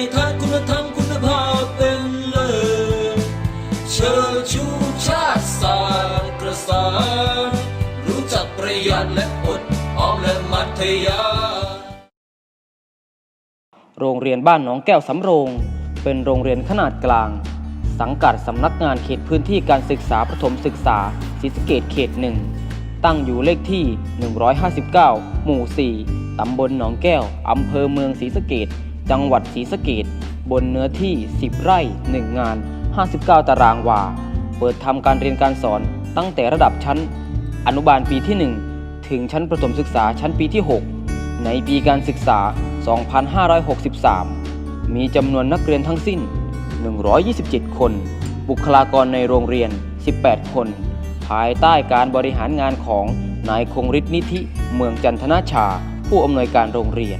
สัยทัศน์คุณธรรมคุณภาพเป็นเลิศเชิดชูชาติศาสตร์กระสานรู้จักประหยัดและอดออมและมัธยา โรงเรียนบ้านหนองแก้วสำโรง เป็นโรงเรียนขนาดกลาง สังกัดสำนักงานเขตพื้นที่การศึกษาประถมศึกษาศรีสะเกดเขตหนึ่งตั้งอยู่เลขที่ 159 หมู่ 4 ตำบลหนองแก้ว อำเภอเมืองศรีสะเกด จังหวัดศรีสะเกดบนเนื้อที่ 10 ไร่ 1 งาน 59 ตารางวา เปิดทำการเรียนการสอนตั้งแต่ระดับชั้น อนุบาลปีที่ 1 ถึงชั้นประถมศึกษาชั้นปีที่ 6 ในปีการศึกษา 2563 มีจำนวนนักเรียนทั้งสิ้น 127 คน บุคลากรในโรงเรียน 18 คน ภายใต้การบริหารงานของนายคงฤทธิ์นิธิ เมืองจันทนาชา ผู้อำนวยการโรงเรียน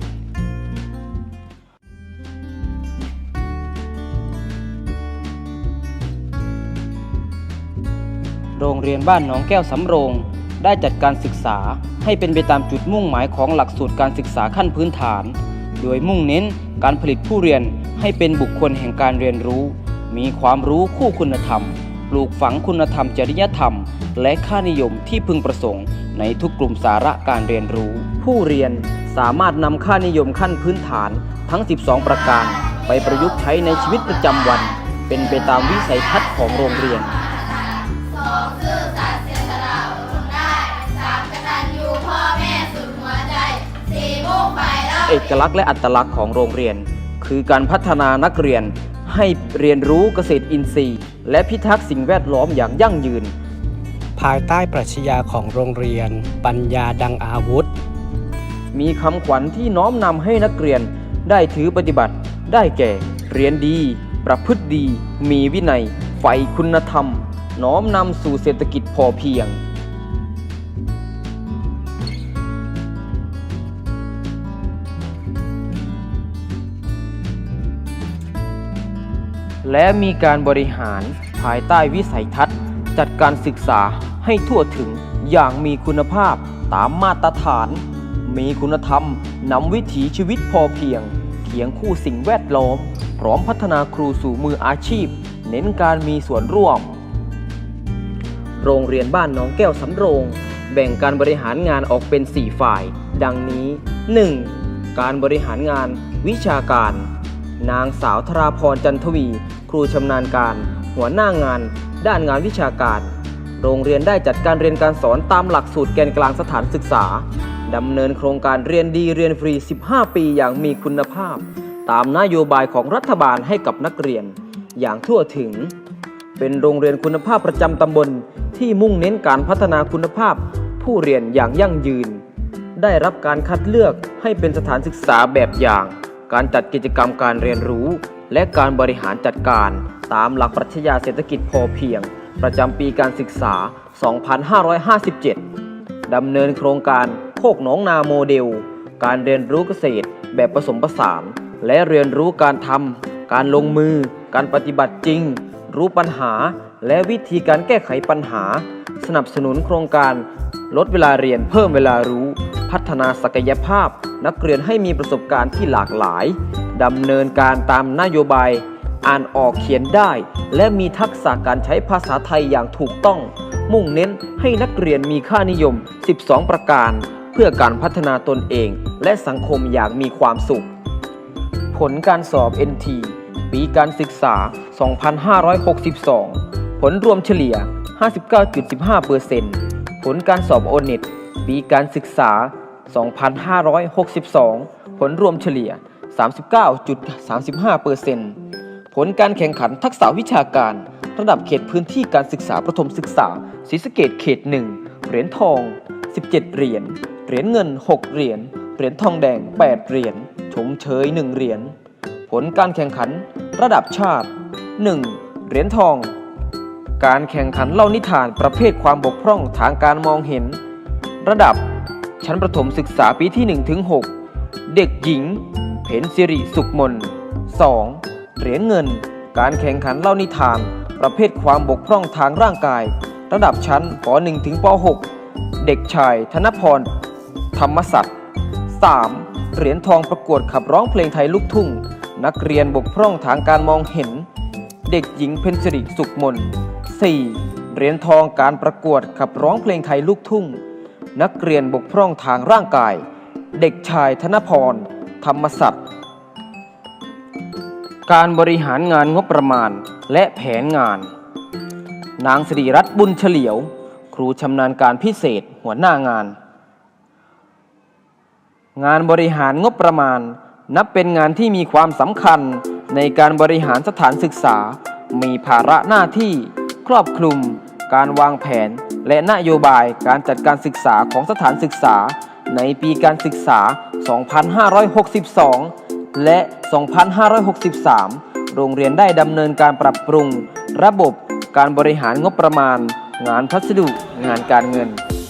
โรงเรียนบ้านหนองแก้วสำโรง ได้จัดการศึกษาให้เป็นไปตามจุดมุ่งหมายของหลักสูตรการศึกษาขั้นพื้นฐาน โดยมุ่งเน้นการผลิตผู้เรียนให้เป็นบุคคลแห่งการเรียนรู้ มีความรู้คู่คุณธรรม ปลูกฝังคุณธรรมจริยธรรม และค่านิยมที่พึงประสงค์ ในทุกกลุ่มสาระการเรียนรู้ ผู้เรียนสามารถนำค่านิยมขั้นพื้นฐานทั้ง 12 ประการ ไปประยุกต์ใช้ในชีวิตประจำวัน เป็นไปตามวิสัยทัศน์ของโรงเรียน เอกลักษณ์และอัตลักษณ์ของโรงเรียน คือการพัฒนานักเรียนให้เรียนรู้เกษตรอินทรีย์ และพิทักษ์สิ่งแวดล้อมอย่างยั่งยืน ภายใต้ปรัชญาของโรงเรียน ปัญญาดังอาวุธ มีคำขวัญที่น้อมนำให้นักเรียนได้ถือปฏิบัติ ได้แก่ เรียนดี ประพฤติดี มีวินัย ใฝ่คุณธรรม น้อมนำสู่เศรษฐกิจพอเพียง และมีการบริหารภายใต้วิสัยทัศน์ จัดการศึกษาให้ทั่วถึงอย่างมีคุณภาพตามมาตรฐาน มีคุณธรรมนำวิถีชีวิตพอเพียงเคียงคู่สิ่งแวดล้อม พร้อมพัฒนาครูสู่มืออาชีพ เน้นการมีส่วนร่วม โรงเรียนบ้านน้องแก้วสำโรง แบ่งการบริหารงานออกเป็น 4 ฝ่าย ดังนี้ 1. การบริหารงานวิชาการ นางสาวธราพรจันทวี ครูชำนาญการ หัวหน้างาน ด้านงานวิชาการ โรงเรียนได้จัดการเรียนการสอนตามหลักสูตรแกนกลางสถานศึกษาดำเนินโครงการเรียนดีเรียนฟรี 15 ปีอย่างมีคุณภาพ ตามนโยบายของรัฐบาลให้กับนักเรียน อย่างทั่วถึง เป็นโรงเรียนคุณภาพประจำตำบลที่มุ่งเน้นการพัฒนาคุณภาพ ผู้เรียนอย่างยั่งยืน ได้รับการคัดเลือกให้เป็นสถานศึกษาแบบอย่าง การจัดกิจกรรมการเรียนรู้ และการบริหารจัดการ ตามหลักปรัชญาเศรษฐกิจพอเพียง ประจำปีการศึกษา 2557 ดำเนินโครงการโคกหนองนาโมเดล การเรียนรู้เกษตรแบบผสมผสาน และเรียนรู้การทำ การลงมือ การปฏิบัติจริง รู้ปัญหา และวิธีการแก้ไขปัญหา สนับสนุนโครงการ ลดเวลาเรียนเพิ่มเวลารู้ พัฒนาศักยภาพ นักเรียนให้มีประสบการณ์ที่หลากหลายดำเนินการตามนโยบาย อ่านออกเขียนได้ และมีทักษะการใช้ภาษาไทยอย่างถูกต้อง มุ่งเน้นให้นักเรียนมีค่านิยม 12 ประการ เพื่อการพัฒนาตนเอง และสังคมอย่างมีความสุข ผลการสอบ NT ปีการศึกษา 2562 ผลรวมเฉลี่ย 59.15% ผลการสอบ o n e t ปีการศึกษา 2562 ผลรวมเฉลี่ย 39.35%ผลการแข่งขันทักษะวิชาการ ระดับเขตพื้นที่การศึกษาประถมศึกษาศรีสะเกดเขต 1 เหรียญทอง 17 เหรียญ เหรียญเงิน 6 เหรียญ เหรียญทองแดง 8 เหรียญ ชมเชย 1 เหรียญ ผลการแข่งขัน ระดับชาติ 1. เหรียญทอง การแข่งขันเล่านิทานประเภทความบกพร่องทางการมองเห็น ระดับชั้นประถมศึกษาปีที่1ถึง6เด็กหญิง เพ็ญสิริสุขมน 2. เหรียญเงิน การแข่งขันเล่านิทาน ประเภทความบกพร่องทางร่างกาย ระดับชั้นป .1 ถึงป .6 เด็กชายธนพร ธรรมศักดิ์ 3. เหรียญทองประกวดขับร้องเพลงไทยลูกทุ่ง นักเรียนบกพร่องทางการมองเห็น เด็กหญิงเพ็ญสิริสุขมน 4. เหรียญทองการประกวดขับร้องเพลงไทยลูกทุ่ง นักเรียนบกพร่องทางร่างกาย เด็กชายธนพร ธรรมศักดิ์การบริหารงานงบประมาณและแผนงาน นางสิริรัตน์บุญเฉลียว ครูชำนาญการพิเศษหัวหน้างาน งานบริหารงบประมาณนับเป็นงานที่มีความสำคัญ ในการบริหารสถานศึกษา มีภาระหน้าที่ ครอบคลุม การวางแผน และนโยบายการจัดการศึกษาของสถานศึกษา ในปีการศึกษา 2562 และ 2563 โรงเรียนได้ดำเนินการปรับปรุง ระบบการบริหารงบประมาณ งานพัสดุ งานการเงิน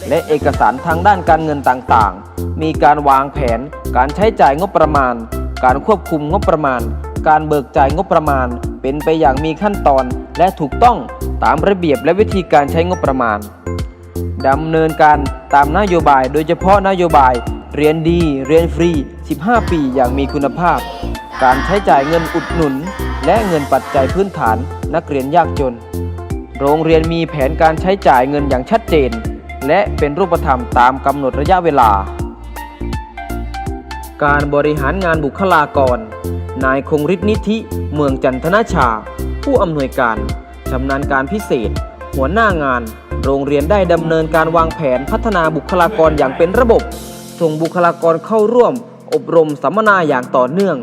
และเอกสารทางด้านการเงินต่างๆ มีการวางแผนการใช้จ่ายงบประมาณ การควบคุมงบประมาณ การเบิกจ่ายงบประมาณ เป็นไปอย่างมีขั้นตอนและถูกต้องตามระเบียบและวิธีการใช้งบประมาณดำเนินการตามนโยบาย โดยเฉพาะนโยบาย เรียนดี เรียนฟรี 15 ปีอย่างมีคุณภาพ การใช้จ่ายเงินอุดหนุน และเงินปัจจัยพื้นฐาน นักเรียนยากจน โรงเรียนมีแผนการใช้จ่ายเงินอย่างชัดเจน และเป็นรูปธรรมตามกำหนดระยะเวลา การบริหารงานบุคลากร นายคงฤทธินิธิ เมืองจันทนาชา ผู้อำนวยการชำนาญการพิเศษ หัวหน้างาน โรงเรียนได้ดำเนินการวางแผนพัฒนาบุคลากรอย่างเป็นระบบ ส่งบุคลากรเข้าร่วม อบรมสัมมนาอย่างต่อเนื่อง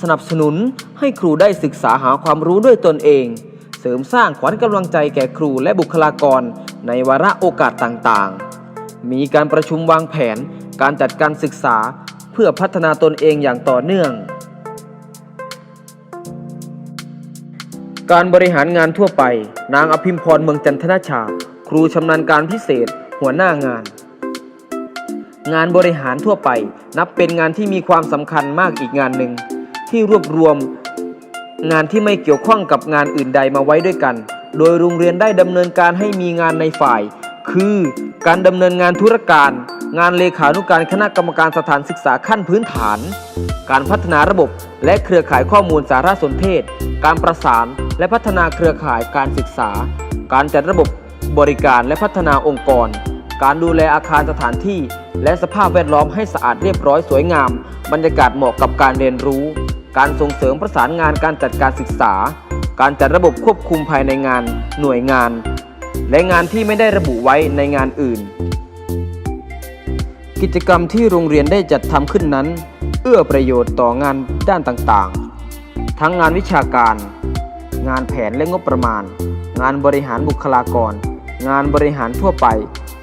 สนับสนุนให้ครูได้ศึกษาหาความรู้ด้วยตนเอง เสริมสร้างขวัญกำลังใจแก่ครูและบุคลากร ในวาระโอกาสต่างๆ มีการประชุมวางแผนการจัดการศึกษา เพื่อพัฒนาตนเองอย่างต่อเนื่อง การบริหารงานทั่วไป นางอภิมพรเมืองจันทนาชา ครูชำนาญการพิเศษ หัวหน้างาน งานบริหารทั่วไป นับเป็นงานที่มีความสำคัญมากอีกงานหนึ่ง ที่รวบรวม งานที่ไม่เกี่ยวข้องกับงานอื่นใดมาไว้ด้วยกัน โดยโรงเรียนได้ดำเนินการให้มีงานในฝ่าย คือการดำเนินงานธุรการ งานเลขานุการคณะกรรมการสถานศึกษาขั้นพื้นฐาน การพัฒนาระบบและเครือข่ายข้อมูลสารสนเทศ การประสานและพัฒนาเครือข่ายการศึกษา การจัดระบบบริการและพัฒนาองค์กร การดูแลอาคารสถานที่ และสภาพแวดล้อมให้สะอาดเรียบร้อยสวยงาม บรรยากาศเหมาะกับการเรียนรู้ การส่งเสริมประสานงานการจัดการศึกษา การจัดระบบควบคุมภายในงาน หน่วยงาน และงานที่ไม่ได้ระบุไว้ในงานอื่น กิจกรรมที่โรงเรียนได้จัดทำขึ้นนั้น เอื้อประโยชน์ต่องานด้านต่างๆ ทั้งงานวิชาการ งานแผนและงบประมาณ งานบริหารบุคลากร งานบริหารทั่วไป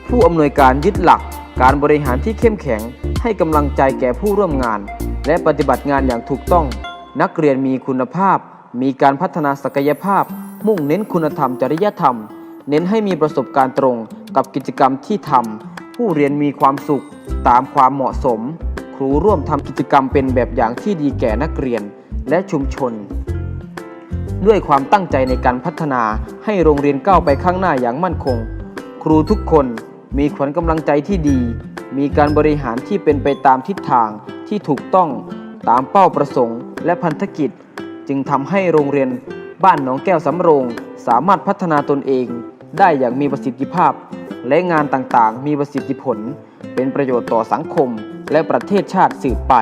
ผู้อำนวยการยึดหลัก การบริหารที่เข้มแข็ง ให้กำลังใจแก่ผู้ร่วมงาน และปฏิบัติงานอย่างถูกต้อง นักเรียนมีคุณภาพ มีการพัฒนาศักยภาพ มุ่งเน้นคุณธรรมจริยธรรม เน้นให้มีประสบการณ์ตรงกับกิจกรรมที่ทำ ผู้เรียนมีความสุขตามความเหมาะสม ครูร่วมทำกิจกรรมเป็นแบบอย่างที่ดีแก่นักเรียนและชุมชน ด้วยความตั้งใจในการพัฒนาให้โรงเรียนก้าวไปข้างหน้าอย่างมั่นคง ครูทุกคนมีขวัญกำลังใจที่ดี มีการบริหารที่เป็นไปตามทิศทางที่ถูกต้องตามเป้าประสงค์และพันธกิจ จึงทำให้โรงเรียนบ้านหนองแก้วสำโรง สามารถพัฒนาตนเองได้อย่างมีประสิทธิภาพ และงานต่างๆ มีประสิทธิผล เป็นประโยชน์ต่อสังคม และประเทศชาติสืบไป